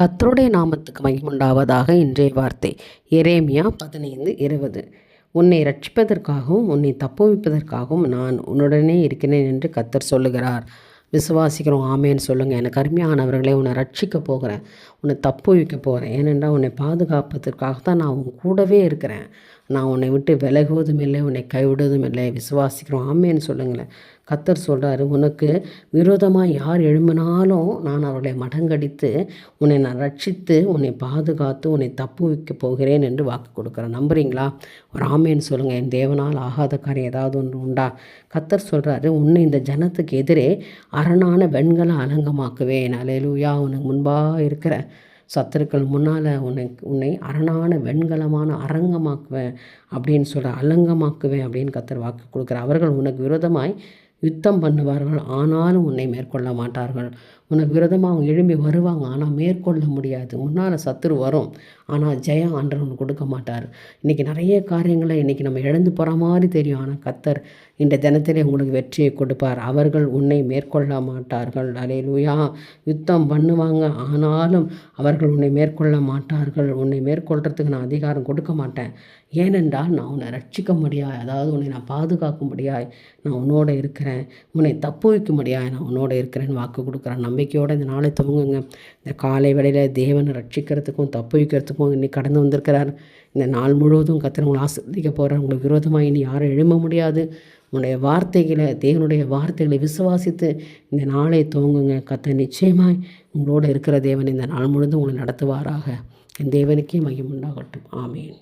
கத்தருடைய நாமத்துக்கு மகிமுண்டாவதாக இன்றைய வார்த்தை. எரேமியா பதினைந்து இருபது. உன்னை ரட்சிப்பதற்காகவும் உன்னை தப்புவிப்பதற்காகவும் நான் உன்னுடனே இருக்கிறேன் என்று கத்தர் சொல்லுகிறார். விசுவாசிக்கிறோம் ஆமேன்னு சொல்லுங்கள் எனக்கு அருமையானவர்களே உன்னை ரட்சிக்க போகிறேன். உன்னை தப்பு வைக்க போகிறேன் ஏனென்றால் உன்னை பாதுகாப்பதற்காக தான் நான் உன் கூடவே இருக்கிறேன். நான் உன்னை விட்டு விலகுவதும் இல்லை உன்னை கைவிடுவதும் இல்லை. விசுவாசிக்கிறோம். ஆமேன்னு சொல்லுங்களேன். கத்தர் சொல்கிறாரு உனக்கு விரோதமாக யார் எழும்பினாலும் நான் அவர்களை மடங்கடித்து உன்னை நான் ரட்சித்து உன்னை பாதுகாத்து உன்னை தப்பு வைக்க போகிறேன் என்று வாக்கு கொடுக்குறேன் நம்புறீங்களா? ஒரு ஆமேன்னு சொல்லுங்கள் என் தேவனால் ஆகாத காரியம் ஏதாவது ஒன்று உண்டா? கத்தர் சொல்கிறாரு உன்னை இந்த ஜனத்துக்கு எதிரே அரணான வெண்களை அலங்கமாக்குவேன். அலையலூயா. உனக்கு முன்பாக இருக்கிற சத்துருக்கள் முன்னால் உன்னை உன்னை அரணான வெண்கலமான அரங்கமாக்குவேன் அப்படின்னு சொல்கிற அலங்கமாக்குவேன் அப்படின்னு கத்தர் வாக்கு கொடுக்குற அவர்கள் உனக்கு விரோதமாய் யுத்தம் பண்ணுவார்கள். ஆனாலும் உன்னை மேற்கொள்ள மாட்டார்கள். உனக்கு விரதமாக அவங்க எழும்பி வருவாங்க. ஆனால் மேற்கொள்ள முடியாது. முன்னால் சத்துரு வரும். ஆனால் ஜெயம் ஆண்டவன் கொடுக்க மாட்டார். இன்றைக்கி நிறைய காரியங்களை இன்றைக்கி நம்ம இழந்து போகிற மாதிரி தெரியும். ஆனால் கத்தர் இந்த தினத்திலே உங்களுக்கு வெற்றியை கொடுப்பார். அவர்கள் உன்னை மேற்கொள்ள மாட்டார்கள். அலையிலுயா யுத்தம் பண்ணுவாங்க. ஆனாலும் அவர்கள் உன்னை மேற்கொள்ள மாட்டார்கள். உன்னை மேற்கொள்கிறதுக்கு நான் அதிகாரம் கொடுக்க மாட்டேன். ஏனென்றால் நான் உன்னை ரட்சிக்க முடியாது அதாவது உன்னை நான் பாதுகாக்க முடியாது நான் உன்னோட இருக்கிறேன். உன்னை தப்பு வைக்க முடியாது நான் உன்னோட இருக்கிறேன்னு வாக்கு கொடுக்குறேன். நம்பிக்கையோடு இந்த நாளை துவங்குங்க. இந்த காலை வேளையில் தேவனை ரட்சிக்கிறதுக்கும் தப்பு வைக்கிறதுக்கும் இன்னைக்கு கடந்து வந்திருக்கிறார். இந்த நாள் முழுவதும் கத்திர உங்களை ஆசிர்வதிக்க போகிறார் உங்களுக்கு விரோதமாக இனி யாரும் எழும்ப முடியாது. உன்னுடைய வார்த்தைகளை தேவனுடைய வார்த்தைகளை விசுவாசித்து இந்த நாளை துவங்குங்க. கத்த நிச்சயமாய் உங்களோடு இருக்கிற தேவன் இந்த நாள் முழுவதும் உங்களை நடத்துவாராக. என் தேவனுக்கே மையம் உண்டாகட்டும். ஆமேன்.